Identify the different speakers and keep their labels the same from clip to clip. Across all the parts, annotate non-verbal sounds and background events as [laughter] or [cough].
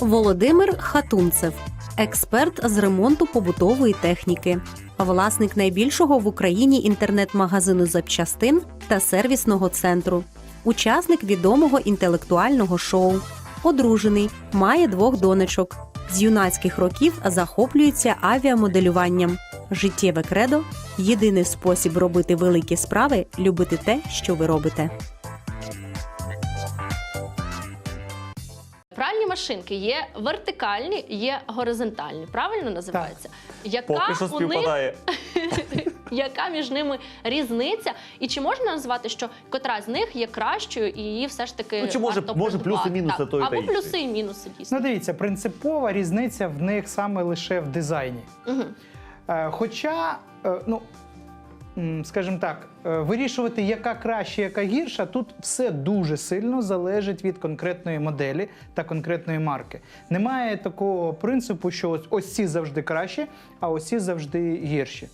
Speaker 1: Володимир Хатунцев, експерт з ремонту побутової техніки, власник найбільшого в Україні інтернет-магазину запчастин та сервісного центру, учасник відомого інтелектуального шоу, одружений, має двох донечок. З юнацьких років захоплюється авіамоделюванням. Життєве кредо єдиний спосіб робити великі справи любити те, що ви робите.
Speaker 2: Пральні машинки є вертикальні, є горизонтальні. Правильно називається? Яка
Speaker 3: Поки що співпадає. [laughs]
Speaker 2: яка між ними різниця? І чи можна назвати, що котра з них є кращою і її все ж таки
Speaker 3: Ну, чи може-
Speaker 2: варто
Speaker 3: може
Speaker 2: придбати?
Speaker 3: плюси-мінуси тої
Speaker 2: або плюси і мінуси дійсно.
Speaker 4: Ну, дивіться, принципова різниця в них саме лише в дизайні. Е, Хоча, е, ну. Скажімо так, е, вирішувати, яка краще, яка гірша, тут все дуже сильно залежить від конкретної моделі та конкретної марки. Немає такого принципу, що ось, ось ці завжди кращі, а ось ці завжди гірші.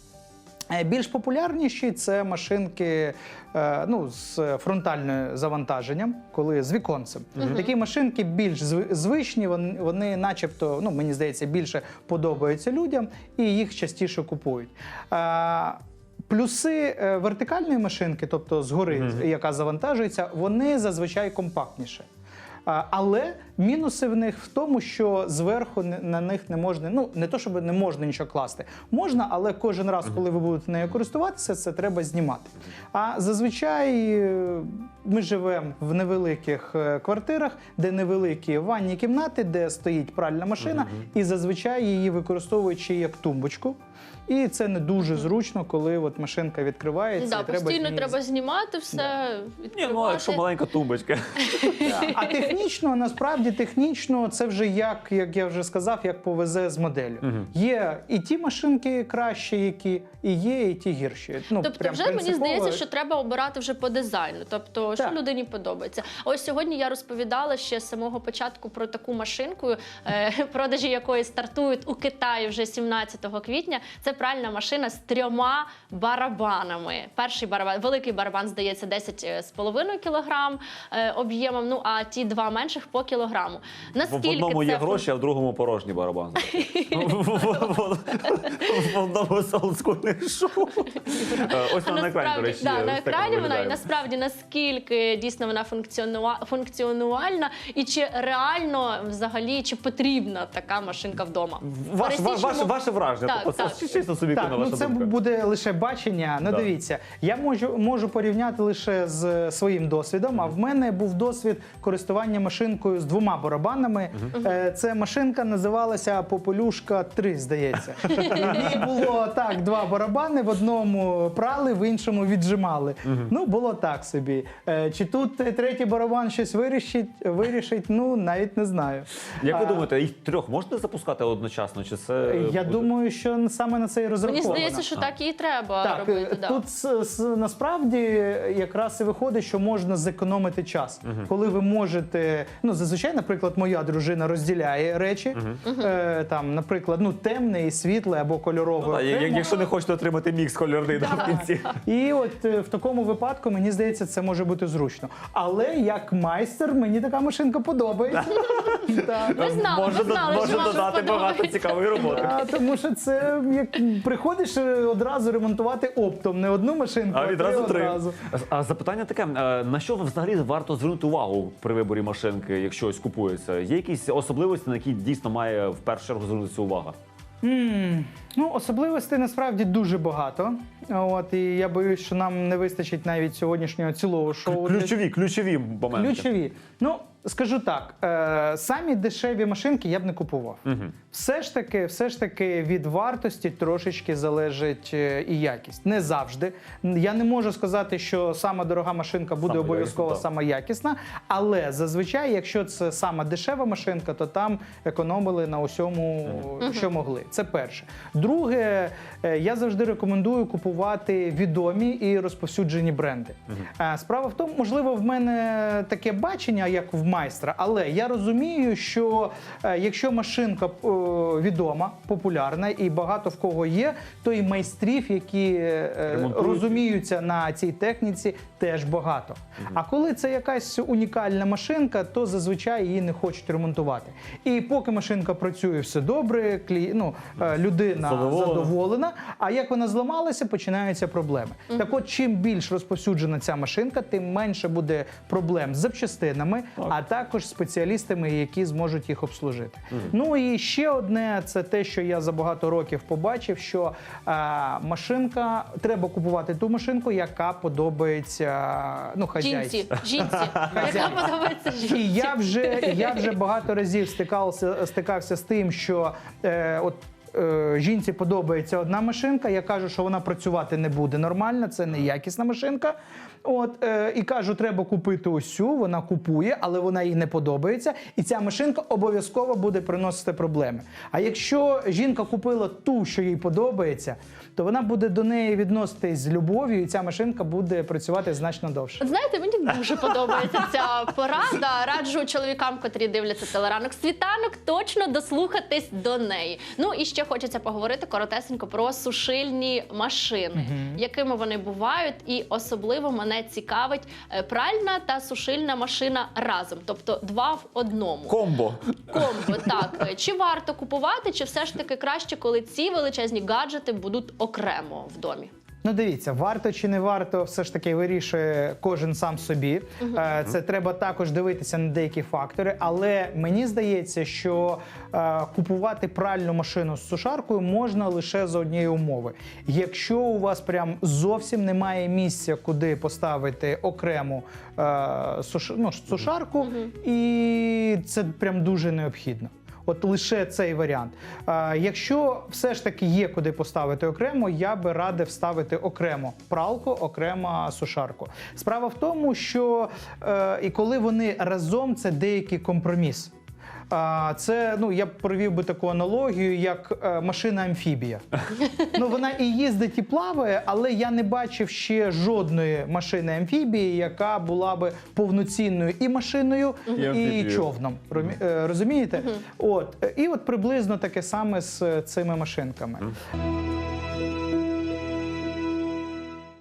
Speaker 4: Е, Більш популярніші це машинки е, ну, з фронтальним завантаженням, коли з віконцем. Такі машинки більш звичні, вони начебто, ну, мені здається, більше подобаються людям і їх частіше купують. Плюси е, вертикальної машинки, тобто згори, яка завантажується, вони зазвичай компактніше. Але мінуси в них в тому, що зверху на них не можна, ну не то, щоб не можна нічого класти. Можна, але кожен раз, коли ви будете нею користуватися, це треба знімати. А зазвичай е, ми живемо в невеликих е, квартирах, де невеликі ванні кімнати, де стоїть пральна машина, і зазвичай її використовують ще як тумбочку. І це не дуже зручно, коли от машинка відкривається.
Speaker 2: Да,
Speaker 4: і треба
Speaker 2: постійно
Speaker 4: її
Speaker 2: треба знімати все,
Speaker 3: Ні, ну якщо маленька тумбочка. [laughs]
Speaker 4: А технічно, насправді, технічно, це вже як, як я вже сказав, як повезе з моделлю. Є і ті машинки кращі, які, і є, і ті гірші. Ну,
Speaker 2: Тобто,
Speaker 4: прям
Speaker 2: вже мені здається, що треба обирати вже по дизайну. Тобто, що людині подобається. Ось сьогодні я розповідала ще з самого початку про таку машинку, е, [laughs] продажі якої стартують у Китаї вже 17 квітня. Це пральна машина з трьома барабанами. Перший барабан, великий барабан, здається, 10,5 кілограм е, об'ємом. Ну а ті два менших по кілограму.
Speaker 3: В
Speaker 2: Наскільки
Speaker 3: одному
Speaker 2: це
Speaker 3: є гроші, а в другому порожній барабан. [laughs] В одному з шоу. Е, Ось вона на екрані, до речі.
Speaker 2: на екрані вона і насправді наскільки дійсно вона функціонуальна, і чи реально взагалі чи потрібна така машинка вдома?
Speaker 3: Ваше враження. Це чисто собі
Speaker 4: ну це буде лише бачення. Ну дивіться, я можу, можу порівняти лише з своїм досвідом. А в мене був досвід користування машинкою з двома барабанами. Е, Це машинка називалася Попелюшка 3, здається. [laughs] І в ній було так: два барабани, в одному прали, в іншому віджимали. Ну, було так собі. Е, Чи тут е, третій барабан щось вирішить, вирішить? Ну, навіть не знаю.
Speaker 3: Як ви
Speaker 4: А,
Speaker 3: думаєте, їх трьох можна запускати одночасно? Чи це
Speaker 4: Я
Speaker 3: буде-
Speaker 4: думаю, що саме на це і
Speaker 2: Мені
Speaker 4: розраховано.
Speaker 2: здається, що так і треба
Speaker 4: Так,
Speaker 2: робити.
Speaker 4: е,
Speaker 2: Да.
Speaker 4: тут с- с- насправді якраз і виходить, що можна зекономити час, коли ви можете. Ну, зазвичай, наприклад, моя дружина розділяє речі. Е, там, наприклад, ну темне і світле або кольорове.
Speaker 3: Ну, я-
Speaker 4: окремо.
Speaker 3: Якщо не хочете отримати мікс кольорний да, в кінці.
Speaker 4: І от е, в такому випадку мені здається, це може бути зручно. Але як майстер, мені така машинка подобається. [laughs]
Speaker 2: Знали,
Speaker 3: може
Speaker 2: ми знали,
Speaker 3: може
Speaker 2: що вам
Speaker 3: додати багато цікавої роботи.
Speaker 4: А, тому що це як приходиш е, одразу ремонтувати оптом, не одну машинку,
Speaker 3: А відразу три.
Speaker 4: одразу.
Speaker 3: А запитання таке: е, на що взагалі варто звернути увагу при виборі машинки, якщо ось купується? Є якісь особливості, на які дійсно має в першу чергу звернутися увага?
Speaker 4: М, Ну, особливостей насправді дуже багато. От і я боюсь, що нам не вистачить навіть сьогоднішнього цілого шоу. для-
Speaker 3: Ключові, ключові моменти.
Speaker 4: Ключові. Ну, скажу так: е, самі дешеві машинки я б не купував.
Speaker 3: Мгм.
Speaker 4: Все ж таки, все ж таки від вартості трошечки залежить е, і якість. Не завжди. Я не можу сказати, що сама дорога машинка буде обов'язково сама якісна, але зазвичай, якщо це сама дешева машинка, то там економили на усьому, що могли. Це перше. Друге, е, я завжди рекомендую купувати відомі і розповсюджені бренди. Е, Справа в тому, можливо, в мене таке бачення, як в майстра. Але я розумію, що е, якщо машинка е, відома, популярна і багато в кого є, то і майстрів, які е, розуміються на цій техніці, теж багато. А коли це якась унікальна машинка, то зазвичай її не хочуть ремонтувати. І поки машинка працює все добре, клі... ну, е, людина
Speaker 3: Задоволена.
Speaker 4: задоволена. А як вона зламалася, починаються проблеми. Так от, чим більш розповсюджена ця машинка, тим менше буде проблем з запчастинами, а також спеціалістами, які зможуть їх обслужити. Ну і ще одне це те, що я за багато років побачив, що е, машинка треба купувати ту машинку, яка подобається ну, хазяйці.
Speaker 2: Жінці, жінці, [laughs] яка подобається жінці.
Speaker 4: І я вже, я вже багато разів стикався, стикався з тим, що е, от. Е, Жінці подобається одна машинка, я кажу, що вона працювати не буде нормально, це не якісна машинка. От, е, і кажу, треба купити ось цю, вона купує, але вона їй не подобається. І ця машинка обов'язково буде приносити проблеми. А якщо жінка купила ту, що їй подобається, то вона буде до неї відноситись з любов'ю, і ця машинка буде працювати значно довше.
Speaker 2: От знаєте, мені дуже [laughs] подобається ця порада. Раджу чоловікам, котрі дивляться телеранок світанок, точно дослухатись до неї. Ну і ще хочеться поговорити коротесенько про сушильні машини, якими вони бувають, і особливо мене цікавить е, пральна та сушильна машина разом, тобто два в одному.
Speaker 3: Комбо.
Speaker 2: Комбо, [laughs] так. Чи варто купувати, чи все ж таки краще, коли ці величезні гаджети будуть окремо в домі?
Speaker 4: Ну, дивіться, варто чи не варто, все ж таки вирішує кожен сам собі. Е, Це треба також дивитися на деякі фактори. Але мені здається, що е, купувати пральну машину з сушаркою можна лише за однієї умови. Якщо у вас прям зовсім немає місця, куди поставити окрему е, суш- ну, сушарку, і це прям дуже необхідно. От лише цей варіант. А, якщо все ж таки є куди поставити окремо, я би радив ставити окремо пралку, окремо сушарку. Справа в тому, що е, і коли вони разом, це деякий компроміс. А, це ну я б провів би таку аналогію, як е, машина амфібія. [laughs] Ну вона і їздить, і плаває, але я не бачив ще жодної машини амфібії, яка була би повноцінною і машиною,
Speaker 3: І
Speaker 4: і човном. Е, Розумієте? От і от приблизно таке саме з е, цими машинками.